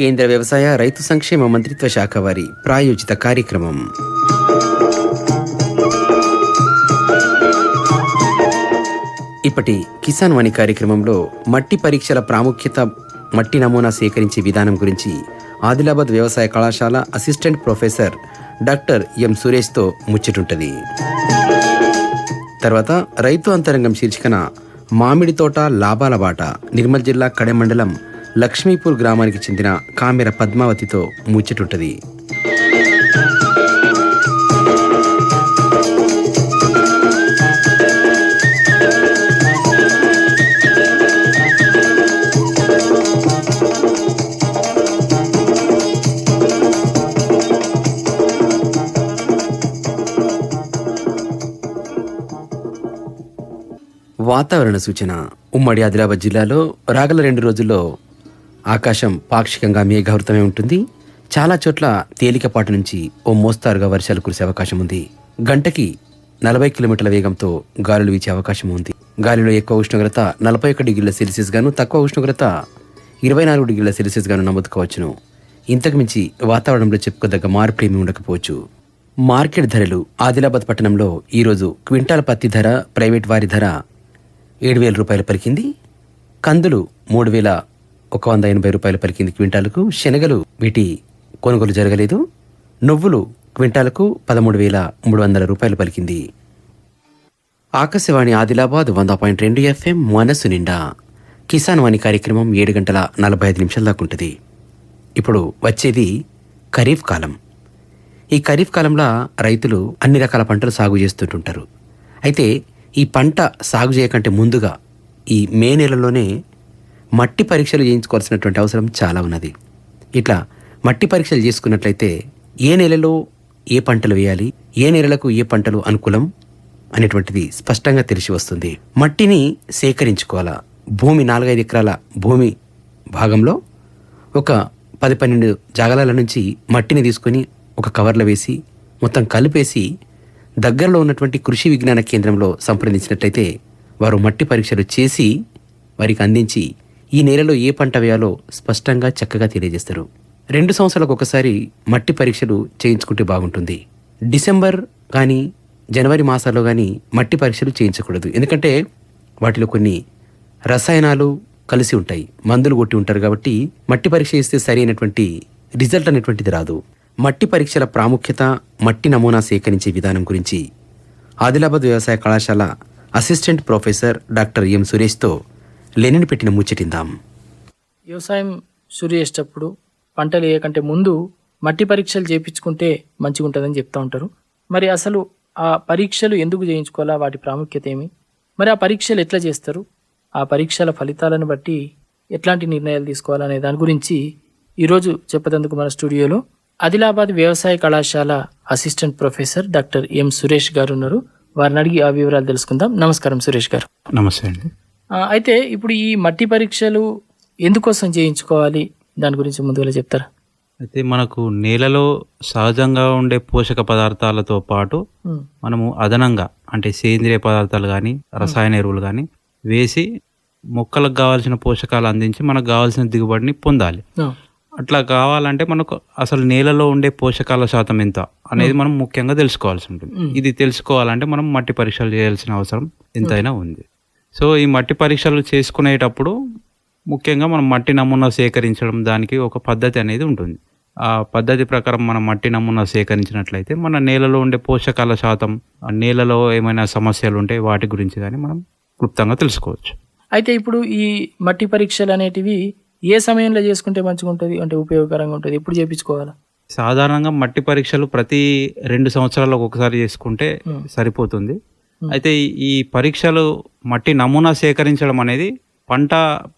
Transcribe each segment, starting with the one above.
కేంద్ర వ్యవసాయ రైతు సంక్షేమ మంత్రిత్వ శాఖ వారి ప్రాయోజిత కార్యక్రమం. ఇప్పటి కిసాన్ వాణి కార్యక్రమంలో మట్టి పరీక్షల ప్రాముఖ్యత మట్టి నమూనా సేకరించే విధానం గురించి ఆదిలాబాద్ వ్యవసాయ కళాశాల అసిస్టెంట్ ప్రొఫెసర్ డాక్టర్ ఎం సురేష్తో ముచ్చటుంటది. తర్వాత రైతు అంతరంగం శీర్షికన మామిడి తోట లాభాల బాట నిర్మల్ జిల్లా కడె మండలం లక్ష్మీపూర్ గ్రామానికి చెందిన కామెర పద్మావతితో ముచ్చటుంటది. వాతావరణ సూచన. ఉమ్మడి ఆదిలాబాద్ జిల్లాలో రాగల రెండు రోజుల్లో ఆకాశం పాక్షికంగా మేఘావృతమే ఉంటుంది. చాలా చోట్ల తేలికపాటి నుంచి ఓ మోస్తారుగా వర్షాలు కురిసే అవకాశం ఉంది. గంటకి నలభై కిలోమీటర్ల వేగంతో గాలులు వీచే అవకాశం ఉంది. గాలిలో ఎక్కువ ఉష్ణోగ్రత నలభై ఒక్క డిగ్రీల సెల్సియస్ గాను తక్కువ ఉష్ణోగ్రత ఇరవై నాలుగు డిగ్రీల సెల్సియస్ గాను నమోదుకోవచ్చును. ఇంతకుమించి వాతావరణంలో చెప్పుకోదగ్గ మార్పు ఏమీ ఉండకపోవచ్చు. మార్కెట్ ధరలు ఆదిలాబాద్ పట్టణంలో ఈరోజు క్వింటాల్ పత్తి ధర ప్రైవేట్ వారి ధర ఏడు వేల రూపాయలు పలికింది. కందులు మూడు వేల ఒక వంద ఎనభై రూపాయలు పలికింది క్వింటాలకు. శనగలు వీటి కొనుగోలు జరగలేదు. నువ్వులు క్వింటాలకు పదమూడు వేల మూడు వందల రూపాయలు పలికింది. ఆకాశవాణి ఆదిలాబాద్ వంద పాయింట్ రెండు ఎఫ్ఎం మనసు నిండా. కిసాన్ వాణి కార్యక్రమం ఏడు గంటల నలభై ఐదు నిమిషాల దాకా ఉంటుంది. ఇప్పుడు వచ్చేది ఖరీఫ్ కాలం. ఈ ఖరీఫ్ కాలంలో రైతులు అన్ని రకాల పంటలు సాగు చేస్తుంటుంటారు. అయితే ఈ పంట సాగు చేయకంటే ముందుగా ఈ మే నెలలోనే మట్టి పరీక్షలు చేయించుకోవాల్సినటువంటి అవసరం చాలా ఉన్నది. ఇట్లా మట్టి పరీక్షలు చేసుకున్నట్లయితే ఏ నెలలో ఏ పంటలు వేయాలి ఏ నెలలకు ఏ పంటలు అనుకూలం అనేటువంటిది స్పష్టంగా తెలిసి వస్తుంది. మట్టిని సేకరించుకోవాలా? భూమి నాలుగైదు ఎకరాల భూమి భాగంలో ఒక పది పన్నెండు జాగలాల నుంచి మట్టిని తీసుకొని ఒక కవర్లో వేసి మొత్తం కలిపేసి దగ్గరలో ఉన్నటువంటి కృషి విజ్ఞాన కేంద్రంలో సంప్రదించినట్లయితే వారు మట్టి పరీక్షలు చేసి వారికి అందించి ఈ నేలలో ఏ పంట వేయాలో స్పష్టంగా చక్కగా తెలియజేస్తారు. రెండు సంవత్సరాలకు ఒకసారి మట్టి పరీక్షలు చేయించుకుంటే బాగుంటుంది. డిసెంబర్ కానీ జనవరి మాసాల్లో కానీ మట్టి పరీక్షలు చేయించకూడదు. ఎందుకంటే వాటిలో కొన్ని రసాయనాలు కలిసి ఉంటాయి. మందులు కొట్టి ఉంటారు కాబట్టి మట్టి పరీక్ష చేస్తే సరి అయినటువంటి రిజల్ట్ అనేటువంటిది రాదు. మట్టి పరీక్షల ప్రాముఖ్యత మట్టి నమూనా సేకరించే విధానం గురించి ఆదిలాబాద్ వ్యవసాయ కళాశాల అసిస్టెంట్ ప్రొఫెసర్ డాక్టర్ ఎం సురేష్తో లెనిన్ పెట్టిన ముచ్చటిందాం వ్యవసాయం షురు చేసేటప్పుడు పంటలు వేయకంటే ముందు మట్టి పరీక్షలు చేయించుకుంటే మంచిగా ఉంటుందని చెప్తా ఉంటారు. మరి అసలు ఆ పరీక్షలు ఎందుకు చేయించుకోవాలా? వాటి ప్రాముఖ్యత ఏమి? మరి ఆ పరీక్షలు ఎట్లా చేస్తారు? ఆ పరీక్షల ఫలితాలను బట్టి ఎట్లాంటి నిర్ణయాలు తీసుకోవాలనే దాని గురించి ఈరోజు చెప్పేందుకు మన స్టూడియోలో ఆదిలాబాద్ వ్యవసాయ కళాశాల assistant professor doctor M Suresh garu ఉన్నారు. వారిని అడిగి ఆ వివరాలు తెలుసుకుందాం. నమస్కారం సురేష్ గారు. నమస్తే అండి. అయితే ఇప్పుడు ఈ మట్టి పరీక్షలు ఎందుకోసం చేయించుకోవాలి? దాని గురించి ముందుగా చెప్తారా? అయితే మనకు నేలలో సహజంగా ఉండే పోషక పదార్థాలతో పాటు మనము అదనంగా అంటే సేంద్రియ పదార్థాలు కానీ రసాయన ఎరువులు కానీ వేసి మొక్కలకు కావాల్సిన పోషకాలు అందించి మనకు కావాల్సిన దిగుబడిని పొందాలి. అట్లా కావాలంటే మనకు అసలు నేలలో ఉండే పోషకాల శాతం ఎంత అనేది మనం ముఖ్యంగా తెలుసుకోవాల్సి ఉంటుంది. ఇది తెలుసుకోవాలంటే మనం మట్టి పరీక్షలు చేయాల్సిన అవసరం ఎంతైనా ఉంది. సో ఈ మట్టి పరీక్షలు చేసుకునేటప్పుడు ముఖ్యంగా మనం మట్టి నమూనా సేకరించడం దానికి ఒక పద్ధతి అనేది ఉంటుంది. ఆ పద్ధతి ప్రకారం మనం మట్టి నమూనా సేకరించినట్లయితే మన నేలలో ఉండే పోషకాల శాతం ఆ నేలలో ఏమైనా సమస్యలు ఉంటే వాటి గురించి కానీ మనం క్లుప్తంగా తెలుసుకోవచ్చు. అయితే ఇప్పుడు ఈ మట్టి పరీక్షలు అనేటివి ఏ సమయంలో చేసుకుంటే మంచిగా ఉంటుంది? అంటే ఉపయోగకరంగా ఉంటుంది? ఎప్పుడు చేయించుకోవాలా సాధారణంగా మట్టి పరీక్షలు ప్రతి రెండు సంవత్సరాలకు ఒకసారి చేసుకుంటే సరిపోతుంది. అయితే ఈ- పరీక్షలు మట్టి నమూనా సేకరించడం అనేది పంట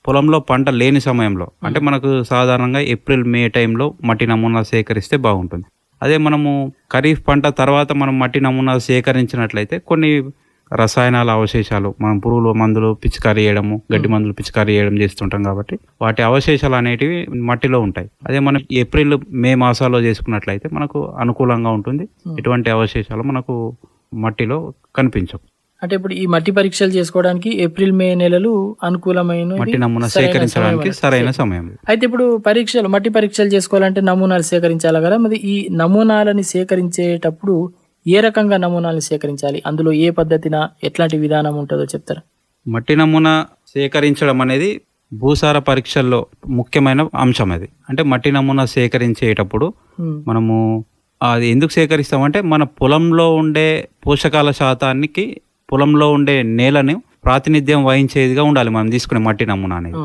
పొలంలో పంట లేని సమయంలో అంటే మనకు సాధారణంగా ఏప్రిల్ మే టైంలో మట్టి నమూనా సేకరిస్తే బాగుంటుంది. అదే మనము ఖరీఫ్ పంట తర్వాత మనం మట్టి నమూనా సేకరించినట్లయితే కొన్ని రసాయనాల అవశేషాలు మనం పురుగుల మందులు పిచికారీ చేయడము గడ్డి మందులు పిచికారీ చేయడం చేస్తుంటాం కాబట్టి వాటి అవశేషాలు అనేటివి మట్టిలో ఉంటాయి. అదే మనం ఏప్రిల్ మే మాసాల్లో చేసుకున్నట్లయితే మనకు అనుకూలంగా ఉంటుంది. ఎటువంటి అవశేషాలు మనకు మట్టిలో కనిపించవు. అంటే ఇప్పుడు ఈ మట్టి పరీక్షలు చేసుకోవడానికి ఏప్రిల్ మే నెలలు అనుకూలమైన మట్టి నమూనా సేకరించడానికి సరైన సమయం. అయితే ఇప్పుడు పరీక్షలు మట్టి పరీక్షలు చేసుకోవాలంటే నమూనాలు సేకరించాలి కదా. మరి ఈ నమూనాలని సేకరించేటప్పుడు ఏ రకంగా నమూనాలను సేకరించాలి? అందులో ఏ పద్ధతిన ఎట్లాంటి విధానం ఉంటుందో చెప్తారా? మట్టి నమూనా సేకరించడం అనేది భూసార పరీక్షల్లో ముఖ్యమైన అంశం అది. అంటే మట్టి నమూనా సేకరించేటప్పుడు మనము అది ఎందుకు సేకరిస్తామంటే మన పొలంలో ఉండే పోషకాల శాతానికి పొలంలో ఉండే నేలను ప్రాతినిధ్యం వహించేదిగా ఉండాలి మనం తీసుకునే మట్టి నమూనా అనేది.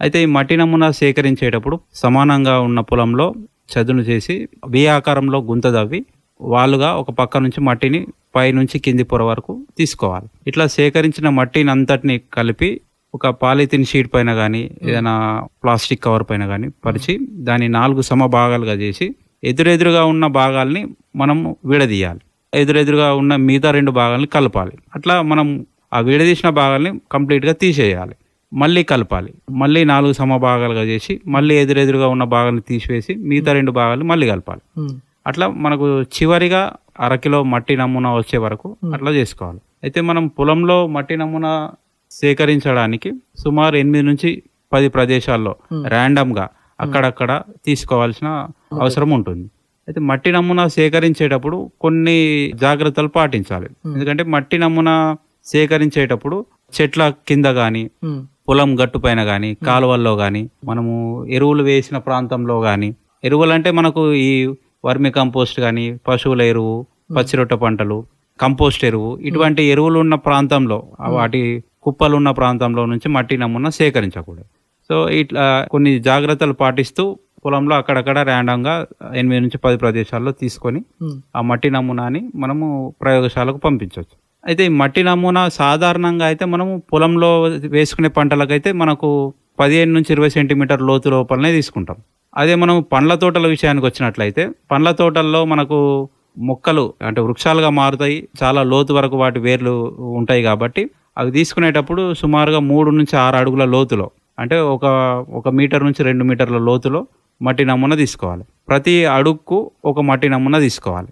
అయితే ఈ మట్టి నమూనా సేకరించేటప్పుడు సమానంగా ఉన్న పొలంలో చదును చేసి వి ఆకారంలో గుంత దవ్వి వాలుగా ఒక పక్క నుంచి మట్టిని పై నుంచి కింది పొర వరకు తీసుకోవాలి. ఇట్లా సేకరించిన మట్టిని అంతటిని కలిపి ఒక పాలిథిన్ షీట్ పైన కానీ ఏదైనా ప్లాస్టిక్ కవర్ పైన కానీ పరిచి దాన్ని నాలుగు సమ భాగాలుగా చేసి ఎదురెదురుగా ఉన్న భాగాల్ని మనం విడదీయాలి. ఎదురెదురుగా ఉన్న మిగతా రెండు భాగాల్ని కలపాలి. అట్లా మనం ఆ విడదీసిన భాగాల్ని కంప్లీట్గా తీసేయాలి. మళ్ళీ కలపాలి. మళ్ళీ నాలుగు సమభాగాలుగా చేసి మళ్ళీ ఎదురెదురుగా ఉన్న భాగాన్ని తీసివేసి మిగతా రెండు భాగాలు మళ్ళీ కలపాలి. ఉమ్, అట్లా మనకు చివరిగా అరకిలో మట్టి నమూనా వచ్చే వరకు అట్లా చేసుకోవాలి. అయితే మనం పొలంలో మట్టి నమూనా సేకరించడానికి సుమారు ఎనిమిది నుంచి పది ప్రదేశాల్లో ర్యాండమ్గా అక్కడక్కడ తీసుకోవాల్సిన అవసరం ఉంటుంది. అయితే మట్టి నమూనా సేకరించేటప్పుడు కొన్ని జాగ్రత్తలు పాటించాలి. ఎందుకంటే మట్టి నమూనా సేకరించేటప్పుడు చెట్ల కింద కానీ పొలం గట్టు పైన కానీ కాలువల్లో కానీ మనము ఎరువులు వేసిన ప్రాంతంలో కానీ ఎరువులు అంటే మనకు ఈ వర్మి కంపోస్ట్ కానీ పశువుల ఎరువు పచ్చిరొట్ట పంటలు కంపోస్ట్ ఎరువు ఇటువంటి ఎరువులు ఉన్న ప్రాంతంలో వాటి కుప్పలు ఉన్న ప్రాంతంలో నుంచి మట్టి నమూనా సేకరించకూడదు. సో ఇట్లా కొన్ని జాగ్రత్తలు పాటిస్తూ పొలంలో అక్కడక్కడ ర్యాండంగా ఎనిమిది నుంచి పది ప్రదేశాల్లో తీసుకొని ఉమ్, ఆ మట్టి నమూనాని మనము ప్రయోగశాలకు పంపించవచ్చు. అయితే ఈ మట్టి నమూనా సాధారణంగా అయితే మనము పొలంలో వేసుకునే పంటలకైతే మనకు పదిహేను నుంచి ఇరవై సెంటీమీటర్ లోతు లోపలనే తీసుకుంటాం. అదే మనం పండ్ల తోటల విషయానికి వచ్చినట్లయితే పండ్ల తోటల్లో మనకు మొక్కలు అంటే వృక్షాలుగా మారుతాయి. చాలా లోతు వరకు వాటి వేర్లు ఉంటాయి కాబట్టి అవి తీసుకునేటప్పుడు సుమారుగా మూడు నుంచి ఆరు అడుగుల లోతులో అంటే ఒక ఒక మీటర్ నుంచి రెండు మీటర్ల లోతులో మట్టి నమూనా తీసుకోవాలి. ప్రతి అడుగుకు ఒక మట్టి నమూనా తీసుకోవాలి.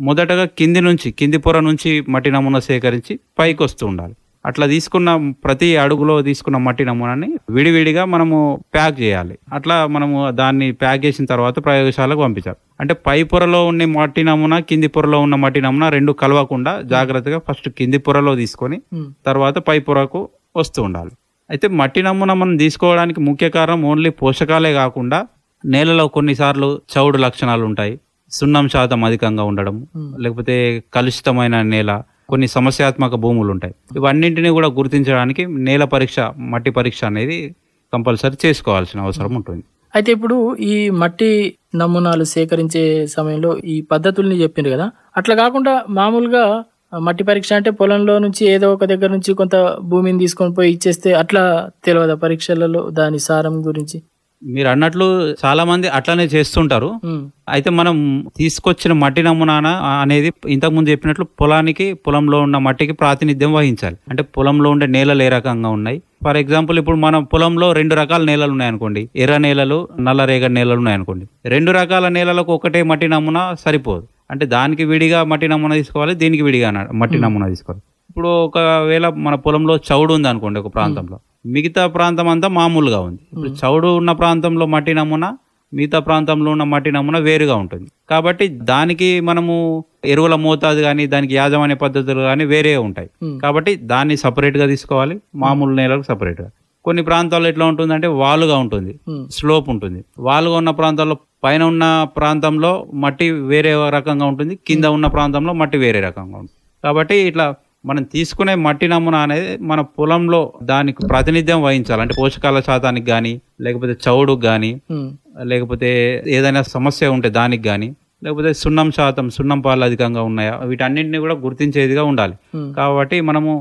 మొదటగా కింది నుంచి కింది పొర నుంచి మట్టి నమూనా సేకరించి పైకి వస్తూ ఉండాలి. అట్లా తీసుకున్న ప్రతి అడుగులో తీసుకున్న మట్టి నమూనాని విడివిడిగా మనము ప్యాక్ చేయాలి. అట్లా మనము దాన్ని ప్యాక్ చేసిన తర్వాత ప్రయోగశాలకు పంపించాలి. అంటే పై పొరలో ఉన్న మట్టి నమూనా కింది పొరలో ఉన్న మట్టి నమూనా రెండు కలవకుండా జాగ్రత్తగా ఫస్ట్ కింది పొరలో తీసుకొని తర్వాత పై పొరకు వస్తూ ఉండాలి. అయితే మట్టి నమూనా మనం తీసుకోవడానికి ముఖ్య కారణం ఓన్లీ పోషకాలే కాకుండా నేలలో కొన్నిసార్లు చౌడు లక్షణాలు ఉంటాయి. సున్నం శాతం అధికంగా ఉండడం లేకపోతే కలుషితమైన నేల కొన్ని సమస్యాత్మక భూములు ఉంటాయి. ఇవన్నింటినీ కూడా గుర్తించడానికి నేల పరీక్ష మట్టి పరీక్ష అనేది కంపల్సరీ చేసుకోవాల్సిన అవసరం ఉంటుంది. అయితే ఇప్పుడు ఈ మట్టి నమూనాలు సేకరించే సమయంలో ఈ పద్ధతుల్ని చెప్పిండ్రు కదా? అట్లా కాకుండా మామూలుగా మట్టి పరీక్ష అంటే పొలంలో నుంచి ఏదో ఒక దగ్గర నుంచి కొంత భూమిని తీసుకొని పోయి ఇచ్చేస్తే అట్లా తెలియదా పరీక్షలలో దాని సారం గురించి? మీరు అన్నట్లు చాలా మంది అట్లనే చేస్తుంటారు. అయితే మనం తీసుకొచ్చిన మట్టి నమూనా అనేది ఇంతకుముందు చెప్పినట్లు పొలానికి పొలంలో ఉన్న మట్టికి ప్రాతినిధ్యం వహించాలి. అంటే పొలంలో ఉండే నేలలు ఏ రకంగా ఉన్నాయి? ఫర్ ఎగ్జాంపుల్ ఇప్పుడు మన పొలంలో రెండు రకాల నేలలు ఉన్నాయనుకోండి. ఎర్ర నేలలు నల్ల రేగడి నేలలు ఉన్నాయనుకోండి. రెండు రకాల నేలలకు ఒకటే మట్టి నమూనా సరిపోదు. అంటే దానికి విడిగా మట్టి నమూనా తీసుకోవాలి దీనికి విడిగా మట్టి నమూనా తీసుకోవాలి. ఇప్పుడు ఒకవేళ మన పొలంలో చౌడు ఉంది అనుకోండి ఒక ప్రాంతంలో. మిగతా ప్రాంతం అంతా మామూలుగా ఉంది. ఇప్పుడు చౌడు ఉన్న ప్రాంతంలో మట్టి నమూనా మిగతా ప్రాంతంలో ఉన్న మట్టి నమూనా వేరుగా ఉంటుంది. కాబట్టి దానికి మనము ఎరువుల మోతాదు కానీ దానికి యాజమాన్య పద్ధతులు కానీ వేరే ఉంటాయి. కాబట్టి దాన్ని separate గా తీసుకోవాలి మామూలు నేలకు separate గా కొన్ని ప్రాంతాల్లో ఎట్లా ఉంటుందంటే వాలుగా ఉంటుంది. స్లోప్ ఉంటుంది. వాలుగా ఉన్న ప్రాంతాల్లో పైన ఉన్న ప్రాంతంలో మట్టి వేరే రకంగా ఉంటుంది. కింద ఉన్న ప్రాంతంలో మట్టి వేరే రకంగా ఉంటుంది. కాబట్టి ఇట్లా మనం తీసుకునే మట్టి నమూనా అనేది మన పొలంలో దానికి ప్రాతినిధ్యం వహించాలి. అంటే పోషకాల శాతానికి కానీ లేకపోతే చౌడుకు కానీ లేకపోతే ఏదైనా సమస్య ఉంటే దానికి కానీ లేకపోతే సున్నం శాతం సున్నం పాలు అధికంగా ఉన్నాయా వీటన్నింటినీ కూడా గుర్తించేదిగా ఉండాలి. కాబట్టి మనము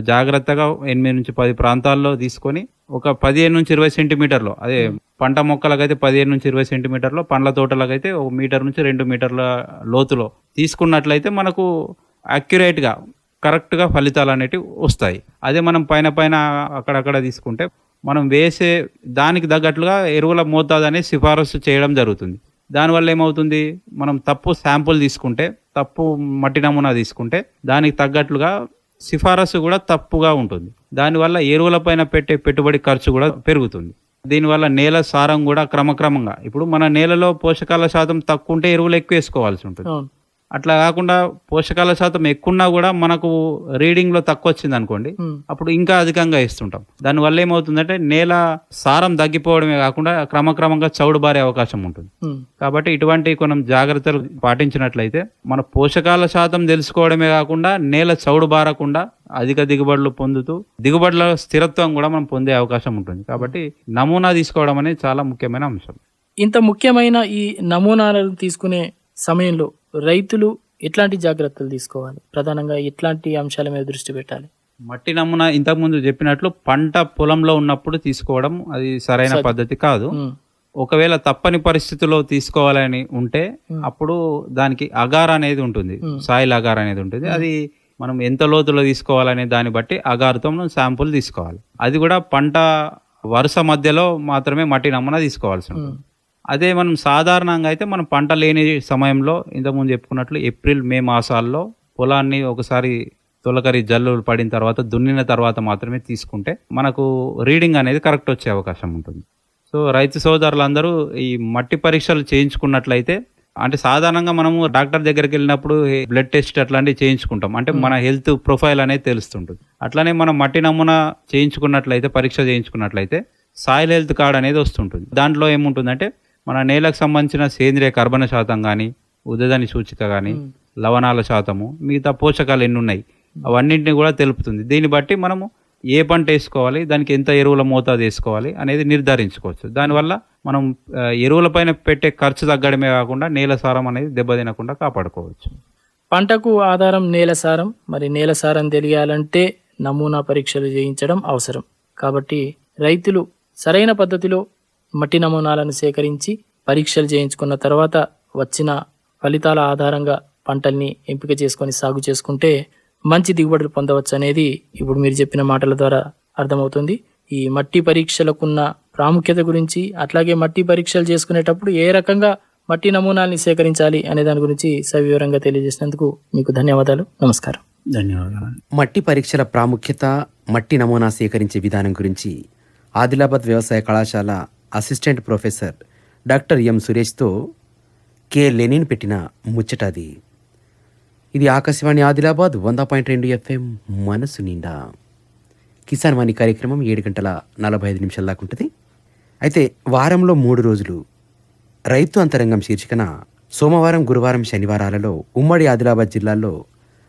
జాగ్రత్తగా ఎనిమిది నుంచి పది ప్రాంతాల్లో తీసుకొని ఒక పదిహేను నుంచి ఇరవై సెంటీమీటర్లు అదే పంట మొక్కలకైతే పదిహేను నుంచి ఇరవై సెంటీమీటర్లు పండ్ల తోటలకైతే ఒక మీటర్ నుంచి రెండు మీటర్ల లోతులో తీసుకున్నట్లయితే మనకు అక్యురేట్గా కరెక్ట్గా ఫలితాలు అనేటివి వస్తాయి. అదే మనం పైన పైన అక్కడక్కడ తీసుకుంటే మనం వేసే దానికి తగ్గట్లుగా ఎరువుల మోతాదు అనేది సిఫారసు చేయడం జరుగుతుంది. దానివల్ల ఏమవుతుంది? మనం తప్పు శాంపుల్ తీసుకుంటే తప్పు మట్టి నమూనా తీసుకుంటే దానికి తగ్గట్లుగా సిఫారసు కూడా తప్పుగా ఉంటుంది. దానివల్ల ఎరువులపైన పెట్టే పెట్టుబడి ఖర్చు కూడా పెరుగుతుంది. దీనివల్ల నేల సారం కూడా క్రమక్రమంగా ఇప్పుడు మన నేలలో పోషకాల శాతం తక్కువ ఉంటే ఎరువులు ఎక్కువ వేసుకోవాల్సి ఉంటుంది. అట్లా కాకుండా పోషకాల శాతం ఎక్కువన్నా కూడా మనకు రీడింగ్లో తక్కువ వచ్చింది అనుకోండి. అప్పుడు ఇంకా అధికంగా ఇస్తుంటాం దానివల్ల ఏమవుతుందంటే నేల సారం తగ్గిపోవడమే కాకుండా క్రమక్రమంగా చౌడు బారే అవకాశం ఉంటుంది. కాబట్టి ఇటువంటి కొన్ని జాగ్రత్తలు పాటించినట్లయితే మన పోషకాల శాతం తెలుసుకోవడమే కాకుండా నేల చౌడు బారకుండా అధిక దిగుబడులు పొందుతూ దిగుబడుల స్థిరత్వం కూడా మనం పొందే అవకాశం ఉంటుంది కాబట్టి నమూనా తీసుకోవడం అనేది చాలా ముఖ్యమైన అంశం ఇంత ముఖ్యమైన ఈ నమూనాలను తీసుకునే సమయంలో రైతులు ఎట్లాంటి జాగ్రత్తలు తీసుకోవాలి? ప్రధానంగా ఎట్లాంటి అంశాల మీద దృష్టి పెట్టాలి? మట్టి నమూనా ఇంతకుముందు చెప్పినట్లు పంట పొలంలో ఉన్నప్పుడు తీసుకోవడం అది సరైన పద్ధతి కాదు. ఒకవేళ తప్పని పరిస్థితుల్లో తీసుకోవాలని ఉంటే అప్పుడు దానికి అగార్ అనేది ఉంటుంది. సాయిల్ అగార్ అనేది ఉంటుంది. అది మనం ఎంత లోతులో తీసుకోవాలనే దాన్ని బట్టి అగారుతో మనం శాంపుల్ తీసుకోవాలి. అది కూడా పంట వరుస మధ్యలో మాత్రమే మట్టి నమూనా తీసుకోవాల్సి ఉంటుంది. అదే మనం సాధారణంగా అయితే మనం పంట లేని సమయంలో ఇంతకుముందు చెప్పుకున్నట్లు ఏప్రిల్ మే మాసాల్లో పొలాన్ని ఒకసారి తొలకరి జల్లులు పడిన తర్వాత దున్నిన తర్వాత మాత్రమే తీసుకుంటే మనకు రీడింగ్ అనేది కరెక్ట్ వచ్చే అవకాశం ఉంటుంది. సో రైతు సోదరులందరూ ఈ మట్టి పరీక్షలు చేయించుకున్నట్లయితే అంటే సాధారణంగా మనము డాక్టర్ దగ్గరికి వెళ్ళినప్పుడు బ్లడ్ టెస్ట్ అట్లాంటివి చేయించుకుంటాం. అంటే మన హెల్త్ ప్రొఫైల్ అనేది తెలుస్తుంటుంది. అట్లానే మనం మట్టి నమూనా చేయించుకున్నట్లయితే పరీక్ష చేయించుకున్నట్లయితే సాయిల్ హెల్త్ కార్డ్ అనేది వస్తుంటుంది. దాంట్లో ఏముంటుందంటే మన నేలకు సంబంధించిన సేంద్రియ కర్బన శాతం కానీ ఉదదని సూచిక కానీ లవణాల శాతము మిగతా పోషకాలు ఎన్ని ఉన్నాయి అవన్నింటిని కూడా తెలుపుతుంది. దీన్ని బట్టి మనము ఏ పంట వేసుకోవాలి దానికి ఎంత ఎరువుల మోతాదు వేసుకోవాలి అనేది నిర్ధారించుకోవచ్చు. దానివల్ల మనం ఎరువులపైన పెట్టే ఖర్చు తగ్గడమే కాకుండా నేల సారం అనేది దెబ్బతినకుండా కాపాడుకోవచ్చు. పంటకు ఆధారం నేల సారం. మరి నేల సారం తెలియాలంటే నమూనా పరీక్షలు చేయించడం అవసరం. కాబట్టి రైతులు సరైన పద్ధతిలో మట్టి నమూనాలను సేకరించి పరీక్షలు చేయించుకున్న తర్వాత వచ్చిన ఫలితాల ఆధారంగా పంటల్ని ఎంపిక చేసుకొని సాగు చేసుకుంటే మంచి దిగుబడులు పొందవచ్చు అనేది ఇప్పుడు మీరు చెప్పిన మాటల ద్వారా అర్థమవుతుంది. ఈ మట్టి పరీక్షలకున్న ప్రాముఖ్యత గురించి అట్లాగే మట్టి పరీక్షలు చేసుకునేటప్పుడు ఏ రకంగా మట్టి నమూనాల్ని సేకరించాలి అనే దాని గురించి సవివరంగా తెలియజేసినందుకు మీకు ధన్యవాదాలు. నమస్కారం. ధన్యవాదాలు. మట్టి పరీక్షల ప్రాముఖ్యత మట్టి నమూనా సేకరించే విధానం గురించి ఆదిలాబాద్ వ్యవసాయ కళాశాల అసిస్టెంట్ ప్రొఫెసర్ డాక్టర్ ఎం సురేష్తో కె లెనిన్ పెట్టిన ముచ్చటది. ఇది ఆకాశవాణి ఆదిలాబాద్ వంద పాయింట్ రెండు ఎఫ్ఎం మనసు నిండా. కిసాన్ వాణి కార్యక్రమం ఏడు గంటల నలభై ఐదు నిమిషాల దాకా ఉంటుంది. అయితే వారంలో మూడు రోజులు రైతు అంతరంగం శీర్షికన సోమవారం గురువారం శనివారాలలో ఉమ్మడి ఆదిలాబాద్ జిల్లాలో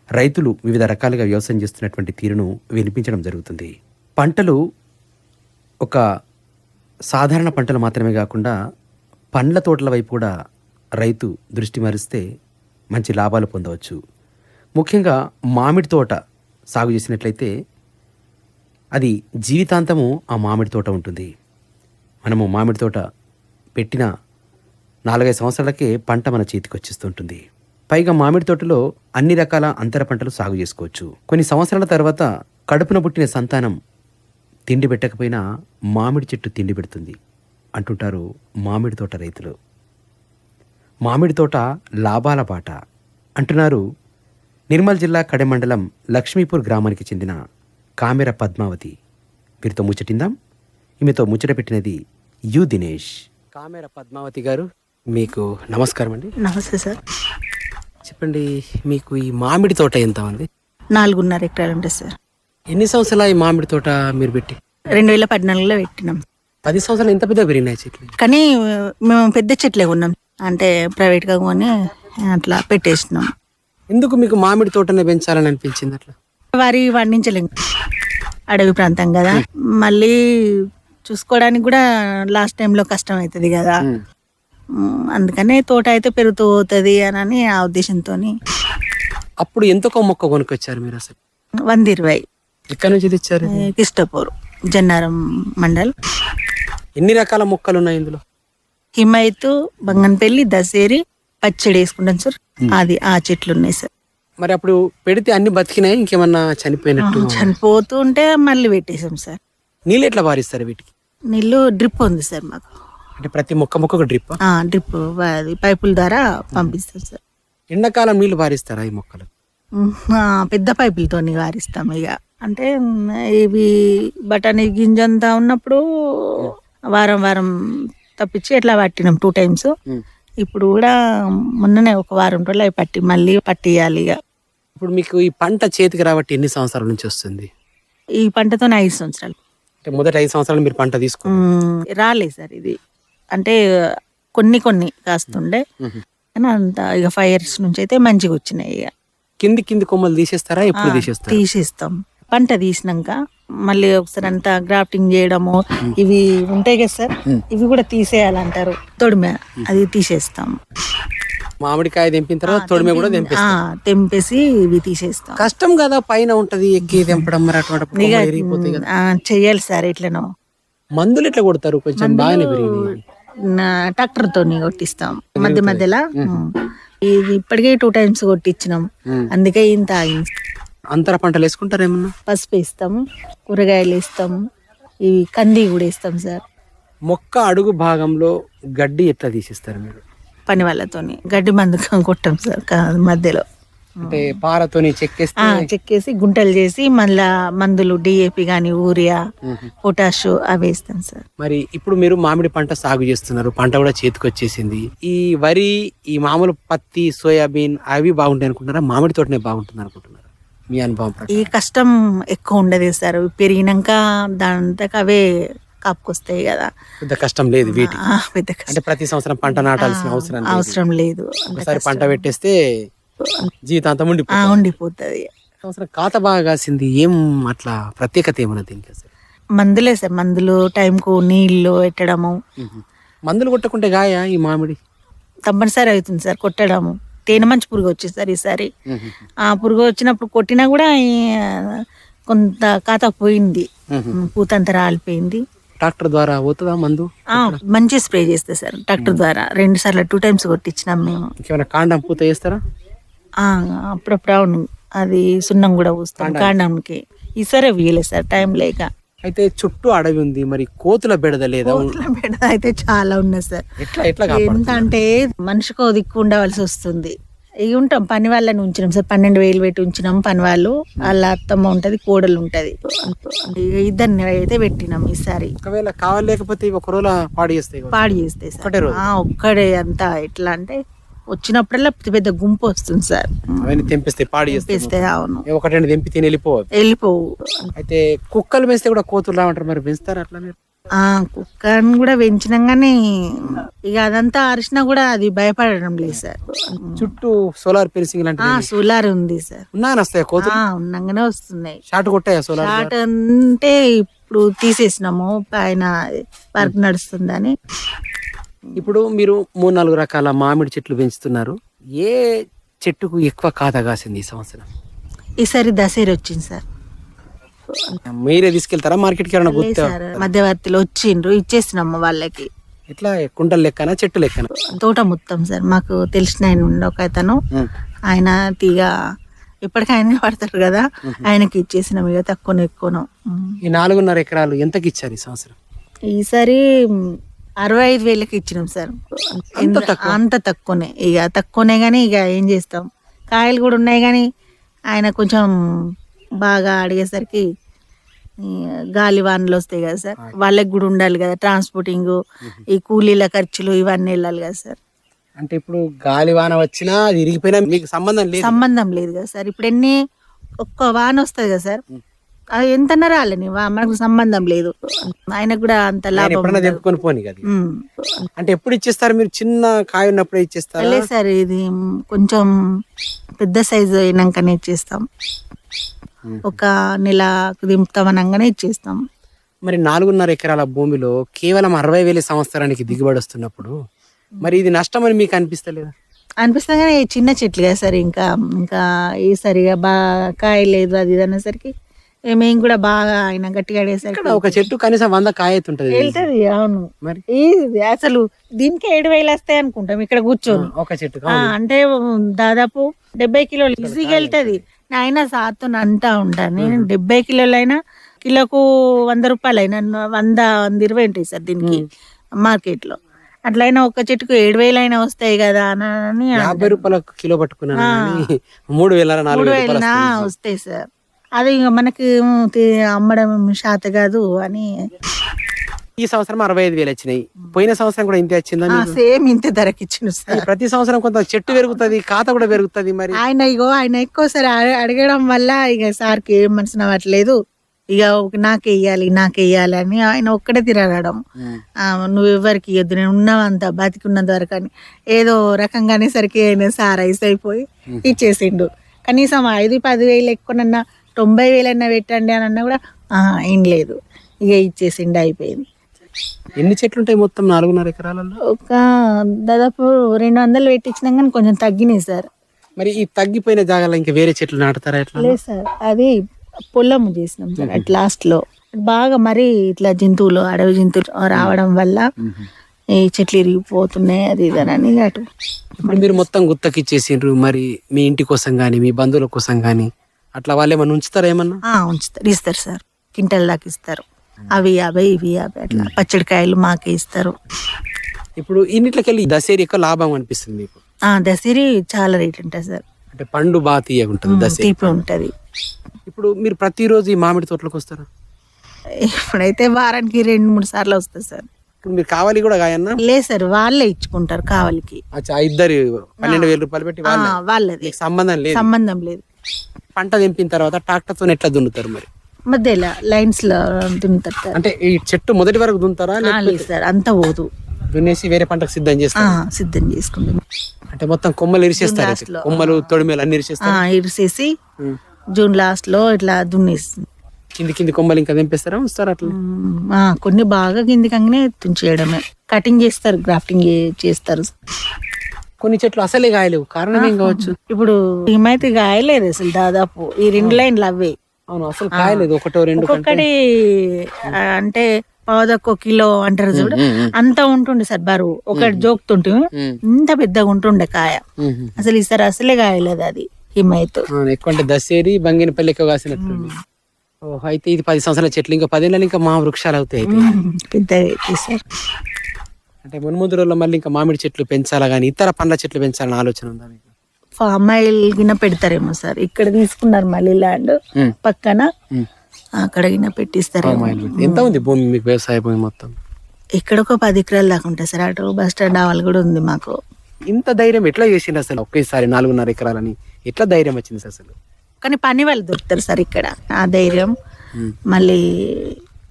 రైతులు వివిధ రకాలుగా వ్యవసాయం చేస్తున్నటువంటి తీరును వినిపించడం జరుగుతుంది. పంటలు ఒక సాధారణ పంటలు మాత్రమే కాకుండా పండ్ల తోటల వైపు కూడా రైతు దృష్టి మరిస్తే మంచి లాభాలు పొందవచ్చు. ముఖ్యంగా మామిడి తోట సాగు చేసినట్లయితే అది జీవితాంతము ఆ మామిడి తోట ఉంటుంది. మనము మామిడి తోట పెట్టిన నాలుగైదు సంవత్సరాలకే పంట మన చేతికి వచ్చేస్తుంటుంది. పైగా మామిడి తోటలో అన్ని రకాల అంతర పంటలు సాగు చేసుకోవచ్చు. కొన్ని సంవత్సరాల తర్వాత కడుపున పుట్టిన సంతానం తిండి పెట్టకపోయినా మామిడి చెట్టు తిండి పెడుతుంది అంటుంటారు మామిడి తోట రైతులు. మామిడి తోట లాభాల బాట అంటున్నారు నిర్మల్ జిల్లా కడె మండలం లక్ష్మీపూర్ గ్రామానికి చెందిన కామెర పద్మావతి. వీరితో ముచ్చటిందాం. ఈమెతో ముచ్చట పెట్టినది యు దినేష్. కామెర పద్మావతి గారు మీకు నమస్కారం అండి. నమస్తే సార్. చెప్పండి మీకు ఈ మామిడి తోట ఎంత ఉంది? నాలుగున్నర ఎకరాలు ఉంటాయి సార్. ఎన్ని సంవత్సరాల ఈ మామిడి తోట మీరు పెట్టి? రెండు వేల పద్నాలుగులో పెట్టినాం. పది సంవత్సరాలు ఎంత పెద్ద పెరిగినాయి చెట్లు? కానీ మేము పెద్ద చెట్లే కొన్నాం. అంటే ప్రైవేట్గా కొని అట్లా పెట్టేసినాం. ఎందుకు మీకు మామిడి తోటనే పెంచాలని అనిపించింది అట్లా? వరి పండించలేం. అడవి ప్రాంతం కదా. మళ్ళీ చూసుకోవడానికి కూడా లాస్ట్ టైంలో కష్టం అవుతుంది కదా. అందుకనే తోట అయితే పెరుగుతూ పోతుంది అని ఆ ఉద్దేశంతో అప్పుడు ఎంతకో మొక్క కొనుక్కొచ్చారు మీరు అసలు? వంద ఇరవై. ఎక్కడి నుంచి తెచ్చారు? కిష్టపూర్ జన్నారం మండల్. ఎన్ని రకాల మొక్కలు ఉన్నాయి ఇందులో? హిమైతు బంగన్పల్లి దసేరి పచ్చడి వేసుకుంటాం సార్. అది ఆ చెట్లు ఉన్నాయి సార్. మరి అప్పుడు పెడితే అన్ని బతికినాయి? ఇంకేమన్నా చనిపోయినట్టు? చనిపోతూ ఉంటే మళ్ళీ పెట్టేసాం సార్. నీళ్ళు ఎట్లా పారిస్తారు వీటికి? నీళ్ళు డ్రిప్ ఉంది సార్ మాకు. అంటే ప్రతి మొక్క మొక్క డ్రిప్? డ్రిప్ పైపుల ద్వారా పంపిస్తాం సార్. ఎండాకాలం నీళ్ళు పారిస్తారా ఈ మొక్కలు? పెద్ద పైపులతో వారిస్తాం ఇక. అంటే ఇవి బఠానీ గింజంతా ఉన్నప్పుడు వారం వారం తప్పించి ఎట్లా పట్టినాం? టూ టైమ్స్ ఇప్పుడు కూడా మొన్ననే ఒక వారం రోజులు అవి పట్టి మళ్ళీ పట్టియాలి ఇక ఇప్పుడు మీకు ఈ పంట చేతికి రాబట్టి ఎన్ని సంవత్సరాల నుంచి వస్తుంది? ఈ పంటతో ఐదు సంవత్సరాలు. అంటే మొదటి ఐదు సంవత్సరాలు మీరు పంట ఉమ్, రాలేదు సార్ ఇది. అంటే కొన్ని కొన్ని కాస్తుండే. కానీ అంత ఇక ఫైవ్ ఇయర్స్ నుంచి అయితే మంచిగా వచ్చినాయి ఇక కింది కింది కొమ్మలు తీసేస్తారా? ఎప్పుడు ఆ, తీసేస్తారా? తీసేస్తాం. పంట తీసినాక మళ్ళీ ఒకసారి అంతా గ్రాఫ్టింగ్ చేయడము ఇవి ఉంటాయి కదా సార్ ఇవి కూడా తీసేయాలంటారు. తొడిమె అది తీసేస్తాం మామిడికాయ తెంపిన తర్వాత తొడిమే కూడా తెంపేసి ఇవి తీసేస్తాం. కష్టం కదా పైన ఉంటది ఎక్కి తెంపడం మరి అటువంటి చెయ్యాలి సార్ ఇట్లనో మందులు ఎట్లా కొడతారు? కొంచెం బాగానే ట్రాక్టర్ తోని కొట్టిస్తాం. మధ్య మధ్యలో. ఇది ఇప్పటికే టూ టైమ్స్ కొట్టించినాం. అందుకే ఇంత ఆగింది. అంతర పంటలు వేసుకుంటారు ఏమన్నా? పసుపు వేస్తాము కూరగాయలు వేస్తాము ఇవి కంది కూడా వేస్తాం సార్. మొక్క అడుగు భాగంలో గడ్డి ఎట్లా తీసేస్తారు మీరు? పని వాళ్ళతోని గడ్డి మందు కొట్టాం సార్ క- మధ్యలో. అంటే పారతోని చెక్కేస్తే ఆ, చెక్కేసి గుంటలు చేసి మళ్ళా మందులు డిఏపి కానీ యూరియా పొటాష్ అవి వేస్తాం సార్. మరి ఇప్పుడు మీరు మామిడి పంట సాగు చేస్తున్నారు పంట కూడా చేతికి వచ్చేసింది. ఈ వరి ఈ మామూలు పత్తి సోయాబీన్ అవి బాగుంటాయి అనుకుంటున్నారా? మామిడి తోటనే బాగుంటుంది అనుకుంటున్నారా? మీ అనుభవం ఈ కష్టం ఎక్కువ ఉండదు సార్. పెరిగినాక దాంతకు అవే కాపుకొస్తాయి కదా. పెద్ద కష్టం లేదు వీటి. పెద్ద అంటే ప్రతి సంవత్సరం పంట నాటాల్సిన అవసరం. అవసరం లేదు. ఒకసారి పంట పెట్టేస్తే జీవితాంతం ఆ, ఉండిపోతుంది. ఉండిపోతుంది. సంవత్సరం కాత బాగా కాసింది ఏం అట్లా ప్రత్యేకత ఏమన్నా దీనికి అసలు మందులే సార్. మందులు టైంకు నీళ్ళు పెట్టడము. మందులు కొట్టకుంటే గాయ ఈ మామిడి? తప్పనిసరి అవుతుంది సార్ కొట్టడము. తేనె మంచి పురుగు వచ్చింది సార్ ఈసారి ఆ పురుగు వచ్చినప్పుడు కొట్టినా కూడా కొంత ఖాతా పోయింది. పూతంతా రాలిపోయింది. ట్రాక్టర్ ద్వారా పోతుందా మందు? మంచి స్ప్రే చేస్తే సార్ ట్రాక్టర్ ద్వారా. రెండు సార్లు టూ టైమ్స్ కొట్టించినాం మేము. ఇంకేమైనా కాండం పూత చేస్తారా? అప్పుడప్పుడు అవును. అది సున్నం కూడా పూస్తాం కాండంకి. ఈసారి వీయలేదు సార్ టైం లేక. అయితే చుట్టూ అడవి ఉంది మరి కోతుల బెడద లేదా? కోతుల బెడ అయితే చాలా ఉన్నది సార్. ఎట్లా ఎట్లా ఎంత అంటే మనిషికో దిక్కు ఉండవలసి వస్తుంది. ఇవి ఉంటాం పని వాళ్ళని ఉంచినాం సార్. పన్నెండు వేలు పెట్టి ఉంచినాం పని వాళ్ళు. వాళ్ళ అత్తమ్మ ఉంటది కోడలు ఉంటది. ఇద్దరిని అయితే పెట్టినాం ఈసారి. ఒకవేళ కావాలేకపోతే ఇవి ఒక రోజు పాడు చేస్తాయి. పాడు చేస్తే సార్. ఒక్కడే అంతా ఎట్లా అంటే వచ్చినప్పుడల్లా పెద్ద పెద్ద గుంపు వస్తుంది సార్. అవన్నీ తెంపిస్తే పాడు తెంపేస్తే అవును. ఒకటి రెండు తెంపి తిని వెళ్ళిపోవు. వెళ్ళిపోవు అయితే కుక్కలు పెంచితే కూడా కోతులు రావంటారు మరి పెంచుతారు అట్లా మీరు? ఆ కుక్కని కూడా పెంచినాం కానీ ఇక అదంతా అరిచినా కూడా అది భయపడడం లేదు సార్. చుట్టూ సోలార్ ఫెన్సింగ్ ఆ లాంటివి సోలార్ ఉంది సార్. ఉన్నాయని వస్తాయి కోతులు? ఉన్నాగానే వస్తున్నాయి. షాట్ కొట్టాయా సోలార్ షార్ట్ అంటే ఇప్పుడు తీసేసినాము పైన వర్క్ నడుస్తుందని. ఇప్పుడు మీరు మూడు నాలుగు రకాల మామిడి చెట్లు పెంచుతున్నారు. ఏ చెట్టుకు ఎక్కువ కాత కాసింది ఈ సంవత్సరం? ఈసారి దసరి వచ్చింది సార్. మీరే తీసుకెళ్తారా? మార్కెట్కి ఏమైనా గుర్తా సార్ మధ్యవర్తిలో వచ్చిండ్రు ఇచ్చేసినాము వాళ్ళకి. ఎట్లా? కుంటలు లెక్కనా చెట్టు లెక్కనా? తోట మొత్తం సార్ మాకు తెలిసిన ఆయన ఉండే ఒక అతను. ఆయన తీగ ఇప్పటికీ ఆయన పడతారు కదా ఆయనకి ఇచ్చేసినాం ఇక తక్కువ ఎక్కువను. ఈ నాలుగున్నర ఎకరాలు ఎంతకి ఇచ్చారు ఈ సంవత్సరం? ఈసారి అరవై ఐదు వేలకి ఇచ్చినాం సార్. అంత తక్కువనే. ఇక తక్కువనే కానీ ఇక ఏం చేస్తాం? కాయలు కూడా ఉన్నాయి కానీ ఆయన కొంచెం బాగా అడిగేసరికి గాలి వానలు వస్తాయి కదా సార్. వాళ్ళకి కూడా ఉండాలి కదా ట్రాన్స్పోర్టింగ్ ఈ కూలీల ఖర్చులు ఇవన్నీ వెళ్ళాలి కదా సార్. అంటే ఇప్పుడు గాలి వాన వచ్చినా మీకు సంబంధం లేదు? సంబంధం లేదు కదా సార్. ఇప్పుడు ఎన్ని ఒక్క వాన వస్తుంది కదా సార్. అది ఎంత రాలని. మనకు సంబంధం లేదు. ఆయనకు కూడా అంత ఆయన లాభం. తెంపుకొని పోని కదా. అంటే ఎప్పుడు ఇచ్చేస్తారు మీరు? చిన్న కాయ ఉన్నప్పుడే ఇచ్చేస్తారా? లేదు సార్ ఇది కొంచెం పెద్ద సైజు అయినాకనే ఇచ్చేస్తాం. ఒక నెలకు దింపుతాం అనగానే ఇచ్చేస్తాం. మరి నాలుగున్నర ఎకరాల భూమిలో కేవలం అరవై వేల సంవత్సరానికి దిగుబడి వస్తున్నప్పుడు మరి ఇది నష్టం అని మీకు అనిపిస్తలేదా? అనిపిస్తుంది కానీ చిన్న చెట్లు కదా సార్ ఇంకా ఇంకా ఈ సరిగా బాగా కాయ లేదు అది ఇది అనేసరికి ఏ మేము కూడా బాగా ఆయన గట్టిగా ఒక చెట్టు కనీసం వంద కాయ వెళ్తది అవును. మరి? అసలు దీనికి ఏడు వేలు వస్తాయి అనుకుంటాం ఇక్కడ కూర్చొని. ఒక చెట్టు అంటే దాదాపు డెబ్బై కిలోలు ఈజీగా వెళ్తది. అయినా సార్తో అంటా ఉంటాను నేను డెబ్బై కిలోలు అయినా కిలోకు వంద రూపాయలు అయినా వంద వంద ఇరవై ఉంటాయి సార్ దీనికి మార్కెట్లో అట్లయినా ఒక చెట్టుకు ఏడు వేలు అయినా వస్తాయి కదా అని యాభై రూపాయలకు కిలో పట్టుకున్నాను కానీ మూడు వేల నాలుగు వేల వేలనా. వస్తాయి సార్. అది ఇంకా మనకి అమ్మడం శాత కాదు అని. ఈ సంవత్సరం అరవై ఐదు వేలు వచ్చినాయి. పోయిన సంవత్సరం కూడా ఇంతే వచ్చిందా? సేమ్ ఇంత ధరకి ఇచ్చిన సార్. ప్రతి సంవత్సరం కొంత చెట్టు పెరుగుతది ఖాత కూడా పెరుగుతది మరి. ఆయన ఇగో ఆయన ఎక్కువసారి అడ- అడగడం వల్ల ఇక సార్కి ఏం మనసు అవ్వట్లేదు ఇక నాకే ఇయ్యాలి నాకే ఇయ్యాలి అని ఆయన ఒక్కడే తిరగడం. నువ్వు ఎవరికి ఇవ్వద్దు నేను ఉన్నవంత బతికున్నంత వరకు అని ఏదో రకంగా అనేసరికి ఆయన సార్ ఐస్ అయిపోయి ఇచ్చేసిండు. కనీసం ఐదు పది వేలు ఎక్కువనన్నా తొంభై వేలన్నా పెట్టండి అని అన్నా కూడా "ఆహా, ఏం లేదు. ఇక ఇచ్చేసిండు అయిపోయింది. ఎన్ని చెట్లు ఉంటాయి మొత్తం నాలుగున్నర ఎకరాలలో ఒక దాదాపు రెండు వందలు పెట్టించినా కానీ కొంచెం తగ్గినాయి సార్. మరి ఈ తగ్గిపోయిన జాగాలో ఇంకా వేరే చెట్లు నాటుతారా ఎట్లా? లేదు సార్ అది పొలం చేసినాం సార్ అట్ లాస్ట్లో బాగా మరి ఇట్లా జంతువులు అడవి జంతువులు రావడం వల్ల ఈ చెట్లు ఇరిగిపోతున్నాయి అది ఇది అని అటు. ఇప్పుడు మీరు మొత్తం గుత్తకిచ్చేసిండ్రు మరి మీ ఇంటి కోసం గానీ మీ బంధువుల కోసం గానీ? అట్లా వాళ్ళు ఏమన్నా ఉంచుతారా ఏమన్నా? ఆ, ఉంచుతారు. ఇస్తారు సార్. కింటల్ దాకా ఇస్తారు. అవి యాభై ఇవి యాభై అట్లా. పచ్చడికాయలు మాకే ఇస్తారు. ఇప్పుడు ఇన్నిట్లకెళ్ళి దసేరి ఎక్కువ లాభం అనిపిస్తుంది మీకు? ఆ దసరి చాలా రేట్ ఉంటుంది సార్. అంటే పండు బాగా తీయగా ఉంటుంది తీపి ఉంటది. ఇప్పుడు మీరు ప్రతిరోజు ఈ మామిడి తోటలకు వస్తారా? ఇప్పుడైతే వారానికి రెండు మూడు సార్లు వస్తుంది సార్. ఇప్పుడు మీరు కావాలి కూడా కాయన్నా? లేదు సార్ వాళ్ళే ఇచ్చుకుంటారు కావలికి. అచ్చా ఇద్దరు పన్నెండు వేల రూపాయలు పెట్టి ఆ, వాళ్ళే వాళ్ళది. మీకు సంబంధం లేదు? సంబంధం లేదు. పంట తెంపిన తర్వాత ట్రాక్టర్తో ఎట్లా దున్నుతారు మరి? మధ్యలో లైన్స్లో దున్నుతారు. అంటే ఈ చెట్టు మొదటి వరకు దున్నుతారా? లేదు సార్ అంత పోదు. దున్నేసి వేరే పంటకు సిద్ధం చేస్తారు? సిద్ధం చేసుకుంటాం. అంటే మొత్తం కొమ్మలు ఇరిసేస్తారు. కొమ్మలు తొడిమేలు అన్ని ఇరిసేస్తారు? ఇరిసేసి జూన్ లాస్ట్లో ఇట్లా దున్నేస్తుంది. కింది కింది కొమ్మలు ఇంకా తెంపేస్తారా ఉంచుతారా అట్లా? కొన్ని బాగా కిందికంగానే తుంచేయడమే. కటింగ్ చేస్తారు గ్రాఫ్టింగ్ చేస్తారు. కొన్ని చెట్లు అసలే కాయలేవు. కారణం ఏం కావచ్చు? ఇప్పుడు ఏమైతే గాయలేదు అసలు దాదాపు. ఈ రెండు లైన్లు అవే. అవును అసలు కాయలేదు. ఒకటో రెండు ఆ, అంటే పావుదక్కో కిలో అంటారు చూడు. అంత ఉంటుండే సార్ బరువు. ఒకటి జోకుతుంటే ఇంత పెద్దగా ఉంటుండే కాయ. అసలు ఈసారి అసలే కాయలేదు అది హిమైత్ ఎక్కువ అంటే దసేరి బంగినపల్లి ఎక్కువ కాసినట్టు ఓహో అయితే ఇది పది సంవత్సరాల చెట్లు. ఇంకా పదేళ్ళని ఇంకా మా వృక్షాలు అవుతాయి అయితే సార్. అంటే మున్ముందు రోజుల్లో మళ్ళీ ఇంకా మామిడి చెట్లు పెంచాలా కానీ ఇతర పండ్ల చెట్లు పెంచాలని ఆలోచన ఉందా మీకు? ఫామ్ ఆయిల్ గిన పెడతారేమో సార్. ఇక్కడ తీసుకున్నారు మళ్ళీ ల్యాండ్. పక్కన. అక్కడ గిన పెట్టిస్తారేమో. ఎంత ఉంది భూమి మీకు వ్యవసాయ భూమి మొత్తం? ఇక్కడ ఒక పది ఎకరాలు దాకా ఉంటాయి సార్. అటు బస్ స్టాండ్ ఆవాలి కూడా ఉంది మాకు. ఇంత ధైర్యం ఎట్లా చేసిండు అసలు ఒకేసారి నాలుగున్నర ఎకరాలని? ఎట్లా ధైర్యం వచ్చింది అసలు? కానీ పని వాళ్ళు దొరుకుతారు సార్ ఇక్కడ. ఆ ధైర్యం. మళ్ళీ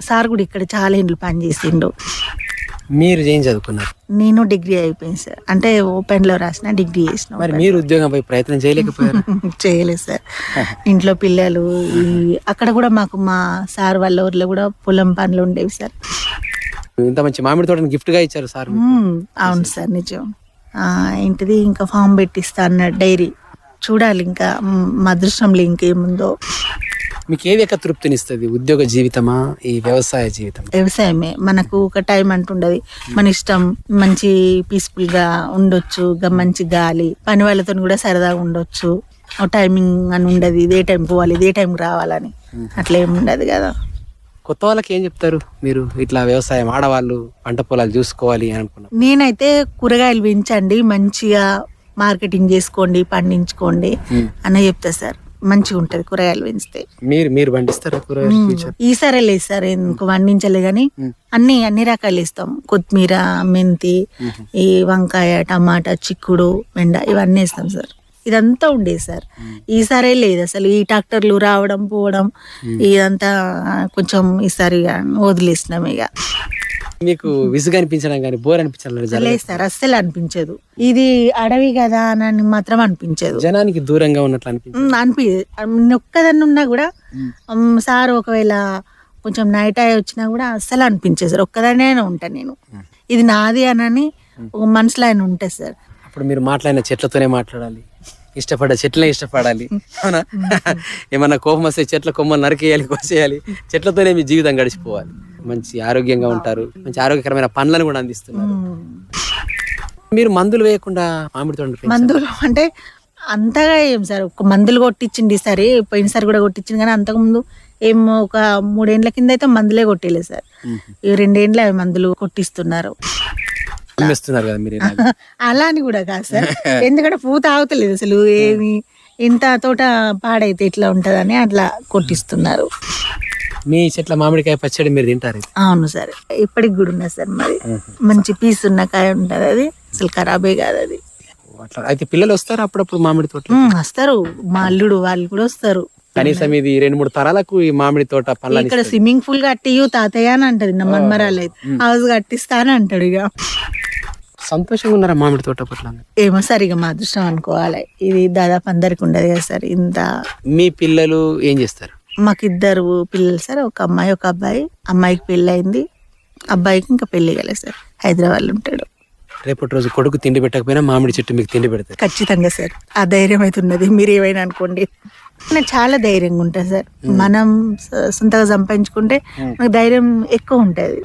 సార్ కూడా ఇక్కడ చాలా ఇండ్లు పని చేసిండు మీరు ఏం చదువుకున్నారు? నేను డిగ్రీ అయిపోయింది సార్. అంటే ఓపెన్లో రాసిన డిగ్రీ చేసిన మరి మీరు ఉద్యోగం పై ప్రయత్నం చేయలేకపోయారు? చేయలేదు సార్. ఇంట్లో పిల్లలు అక్కడ కూడా మాకు మా సార్ వాళ్ళ ఊర్లో కూడా పొలం పనులు ఉండేవి సార్. ఇంత మంచి మామిడి తోటని గిఫ్ట్గా ఇచ్చారు సార్. అవును సార్ నిజం. ఏంటిది ఇంకా ఫామ్ పెట్టిస్తా అన్న డైరీ. చూడాలి ఇంకా మ్, మా అదృష్టంలో ఇంకేముందో మీకు ఏది ఎక్క తృప్తినిస్తుంది? ఉద్యోగ జీవితమా? ఈ వ్యవసాయ జీవితం? వ్యవసాయమే. మనకు ఒక టైం అంటుండదు. మన ఇష్టం మంచి పీస్ఫుల్గా ఉండొచ్చు మంచి గాలి పని వాళ్ళతో కూడా సరదాగా ఉండొచ్చు. టైమింగ్ అని ఉండదు. ఇదే టైం పోవాలి ఇదే టైం రావాలని. అట్లా ఏమి ఉండదు కదా. కొత్త వాళ్ళకి ఏం చెప్తారు? మీరు ఇట్లా వ్యవసాయం ఆడవాళ్ళు పంట పొలాలు చూసుకోవాలి అని నేనైతే కూరగాయలు పెంచండి మంచిగా మార్కెటింగ్ చేసుకోండి పండించుకోండి అని చెప్తా సార్. మంచిగా ఉంటది కూరగాయలు పెంచితే. మీరు మీరు పండిస్తారా కూరగాయలు ఈసారి లేదు సార్ ఎందుకు వండించలే కానీ అన్ని అన్ని రకాలు ఇస్తాం కొత్తిమీర మెంతి ఈ వంకాయ టమాటా చిక్కుడు మెండ ఇవన్నీ ఇస్తాం సార్. ఇదంతా ఉండేది సార్. ఈసారే లేదు అసలు. ఈ ట్రాక్టర్లు రావడం పోవడం ఇదంతా కొంచెం ఈసారి వదిలేసినాం ఇక. మీకు విసుగు అనిపించడం కానీ బోర్ అనిపించడం. లేదు సార్ అస్సలు అనిపించదు. ఇది అడవి కదా అని మాత్రం అనిపించదు. జనానికి దూరంగా ఉన్నట్లు అనిపించదు. అనిపి ఒక్కదాన్ని ఉన్నా కూడా సార్ ఒకవేళ కొంచెం నైట్ అయి వచ్చినా కూడా అస్సలు అనిపించేది సార్. ఒక్కదానే ఉంటాను నేను. ఇది నాది అనని ఒక మనసులో ఆయన ఉంటుంది సార్. అప్పుడు మీరు మాట్లాడిన చెట్లతోనే మాట్లాడాలి. ఇష్టపడ చెట్లనే ఇష్టపడాలి. అవునా? ఏమన్నా కోపం వస్తే చెట్ల కొమ్మలు నరికేయాలి కోసేయాలి. చెట్లతోనే మీ జీవితం గడిచిపోవాలి. మంచి ఆరోగ్యంగా ఉంటారు మంచి ఆరోగ్యకరమైన పండ్లను కూడా అందిస్తున్నారు. మీరు మందులు వేయకుండా మామిడి పెంచారు. మందులు అంటే అంతగా ఏం సార్ ఒక మందులు కొట్టించింది సరే పోయినసారి కూడా కొట్టించింది కానీ అంతకుముందు ఏం ఒక మూడేండ్ల కింద అయితే మందులే కొట్టేలేదు సార్. ఈ రెండేండ్ల మందులు కొట్టిస్తున్నారు. అమ్మేస్తున్నారు కదా మీరు ఇలాగ. అలా అని కూడా కాదు సార్. ఎందుకంటే పూత ఆగుతలేదు అసలు ఏమి ఇంత తోట పాడైతే ఇట్లా ఉంటదని అట్లా కొట్టిస్తున్నారు. మీ చెట్ల మామిడికాయ పచ్చడి మీరు తింటారు. అవును సార్. ఇప్పటికి కూడా ఉన్నది సార్ మరి. మంచి పీస్ ఉన్న కాయ ఉంటది అది. అసలు ఖరాబే కాదు అది. అట్లా. అయితే పిల్లలు వస్తారు అప్పుడప్పుడు మామిడి తోట వస్తారు. మా అల్లుడు వాళ్ళు కూడా వస్తారు. కనీసం ఇది రెండు మూడు తరాలకు ఈ మామిడి తోట పళ్ళని ఇక్కడ స్విమ్మింగ్ పూల్ కట్టియు తాతయ్య అని అంటది నా మన్మరాలు అయితే. హౌస్ కట్టిస్తా అని అంటాడు ఇక. సంతోషంగా ఉన్నారా మామిడి తోట పట్ల? ఏమో సార్ ఇక మా అదృష్టం అనుకోవాలి. ఇది దాదాపు అందరికి ఉండదు కదా సార్. ఇంత మీ పిల్లలు ఏం చేస్తారు? మాకు ఇద్దరు పిల్లలు సార్ ఒక అమ్మాయి ఒక అబ్బాయి. అమ్మాయికి పెళ్ళి అయింది అబ్బాయికి ఇంకా పెళ్ళి కాలేదు సార్. హైదరాబాద్లో ఉంటాడు. రేపటి రోజు కొడుకు తిండి పెట్టకపోయినా మామిడి చెట్టు మీకు తిండి పెడతారు ఖచ్చితంగా సార్. ఆ ధైర్యం అయితే ఉన్నది. మీరు ఏమైనా అనుకోండి. నేను చాలా ధైర్యంగా ఉంటా సార్. మనం సొంతగా సంపాదించుకుంటే మనకు ధైర్యం ఎక్కువ ఉంటది.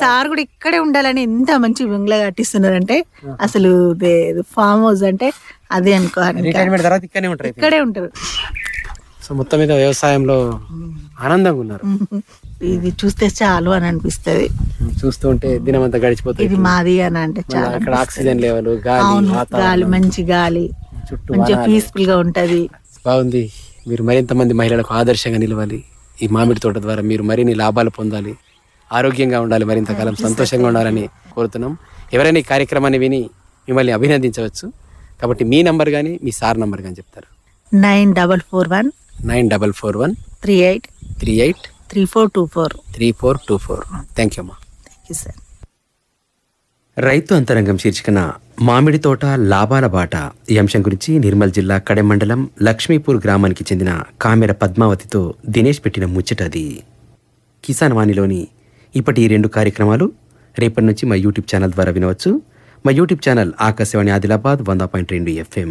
సార్ కూడా ఇక్కడే ఉండాలని ఎంత మంచి బంగ్లా కట్టిస్తున్నారంటే అసలు ఫామ్ హౌస్ అంటే అదే అనుకోవాలి. ఇక్కడే ఉంటారు. సో మొత్తం మీద వ్యవసాయంలో ఆనందంగా ఉన్నారు. ఇది చూస్తే చాలు అని అనిపిస్తది. చూస్తూ ఉంటే దినం అంతా గడిచిపోతుంది. ఇది మాది అని అంటే చాలా అక్కడ ఆక్సిజన్ లెవెల్ గాలి గాలి మంచి గాలి. చుట్టూ మంచిగా. పీస్ఫుల్గా ఉంటది. బాగుంది. మీరు మరింత మంది మహిళలకు ఆదర్శంగా నిలవాలి. ఈ మామిడి తోట ద్వారా మీరు మరిన్ని లాభాలు పొందాలి. ఆరోగ్యంగా ఉండాలి మరింత కాలం సంతోషంగా ఉండాలని కోరుతున్నాం. ఎవరైనా ఈ కార్యక్రమాన్ని విని మిమ్మల్ని అభినందించవచ్చు. కాబట్టి మీ నంబర్ కానీ మీ సార్ నంబర్ కానీ చెప్తారు. Nine double four one nine double four one three eight three eight three four two four. Three four two four. Thank you అమ్మా థ్యాంక్ యూ సార్ రైతు అంతరంగం శీర్షికన మామిడి తోట లాభాల బాట. ఈ అంశం గురించి నిర్మల్ జిల్లా కడెం మండలం లక్ష్మీపూర్ గ్రామానికి చెందిన కామెర పద్మావతితో దినేష్ పెట్టిన ముచ్చటది కిసాన్ వాణిలోని ఇప్పటి ఈ రెండు కార్యక్రమాలు రేపటి నుంచి మా యూట్యూబ్ ఛానల్ ద్వారా వినవచ్చు. మా యూట్యూబ్ ఛానల్ ఆకాశవాణి ఆదిలాబాద్ వంద పాయింట్ రెండు ఎఫ్ఎం.